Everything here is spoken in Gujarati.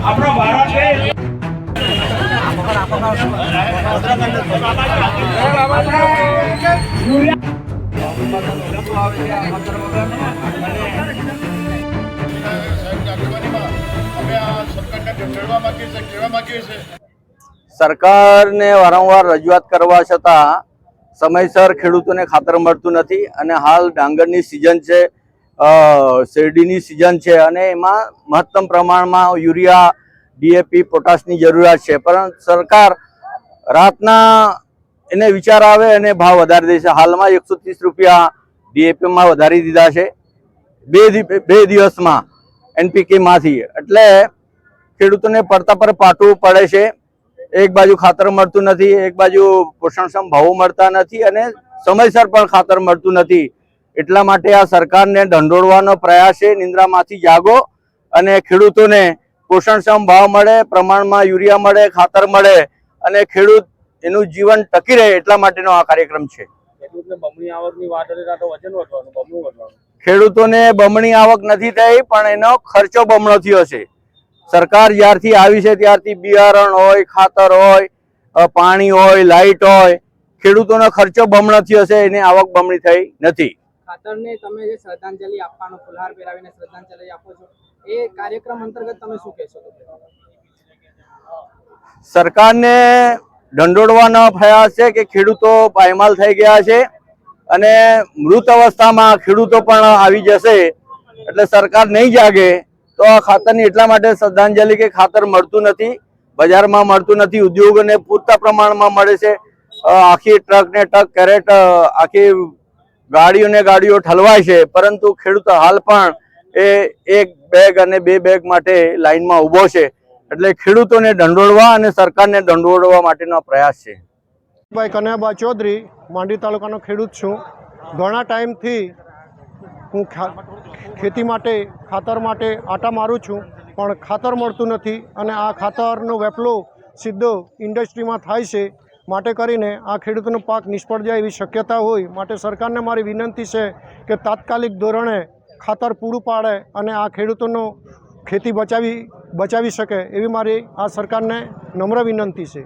આપણો ભારત દેશ સાહેબની સરકારને વારંવાર રજૂઆત કરવા છતાં સમયસર ખેડૂતોને ખાતર મળતું નથી અને હાલ ડાંગરની સિઝન છે શેરડીની સિઝન છે અને એમાં મહત્તમ પ્રમાણમાં યુરિયા, ડીએપી, પોટાશની જરૂરિયાત છે. પરંતુ સરકાર રાતના એને વિચાર આવે અને ભાવ વધારી દે છે. હાલમાં એકસો ત્રીસ રૂપિયા ડીએપીમાં વધારી દીધા છે. બે બે દિવસમાં એનપીકેમાંથી. એટલે ખેડૂતોને પડતા પર પાટવું પડે છે. એક બાજુ ખાતર મળતું નથી એક બાજુ પોષણક્ષમ ભાવો મળતા નથી અને સમયસર પણ ખાતર મળતું નથી. એટલા માટે આ સરકારને ઢંઢોળવાનો પ્રયાસ છે. નિંદ્રામાંથી જાગો અને ખેડૂતોને પોષણક્ષમ ભાવ મળે પ્રમાણમાં યુરિયા મળે ખાતર મળે અને ખેડૂત એનું જીવન ટકી રહે એટલા માટેનો આ કાર્યક્રમ છે. ખેડૂતોને બમણી આવક નથી થઈ પણ એનો ખર્ચો બમણો થયો છે. સરકાર જ્યારથી આવી છે ત્યારથી બિયારણ હોય ખાતર હોય પાણી હોય લાઇટ હોય ખેડૂતોનો ખર્ચો બમણો થયો છે એની આવક બમણી થઈ નથી. ખાતરને તમે જે શ્રદ્ધાંજલિ આપવાનો ફુલહાર પહેરાવીને શ્રદ્ધાંજલિ આપો છો એ કાર્યક્રમ અંતર્ગત તમે શું કહેશો? સરકારને ઢંઢોળવાનો પ્રયાસ છે કે ખેડૂતો પાયમાલ થઈ ગયા છે અને મૃત અવસ્થામાં ખેડૂતો પણ આવી જશે એટલે સરકાર નહીં જાગે તો આ ખાતરની એટલા માટે શ્રદ્ધાંજલિ કે ખાતર મળતું નથી, બજારમાં મળતું નથી, ઉદ્યોગોને પૂરતા પ્રમાણમાં મળે છે. આખી ટ્રકને ટ્રક કેરેટ આખી ગાડીઓને ગાડીઓ ઠલવાય છે, પરંતુ ખેડૂત હાલ પણ એ એક બેગ અને બે બેગ માટે લાઈનમાં ઊભો છે. એટલે ખેડૂતોને દંડોળવા અને સરકારને દંડોળવા માટેનો પ્રયાસ છે. ભાઈ કનૈયાબા ચૌધરી માંડવી તાલુકાનો ખેડૂત છું. ઘણા ટાઈમથી હું ખેતી માટે, ખાતર માટે આટા મારું છું, પણ ખાતર મળતું નથી અને આ ખાતરનો વેપલો સીધો ઇન્ડસ્ટ્રીમાં થાય છે. માટે કરીને આ ખેડૂતનો પાક નિષ્ફળ જાય એવી શક્યતા હોય, માટે સરકારને મારી વિનંતી છે કે તાત્કાલિક ધોરણે ખાતર પૂરું પાડે અને આ ખેડૂતોનો ખેતી બચાવી બચાવી શકે એવી મારી આ સરકારને નમ્ર વિનંતી છે.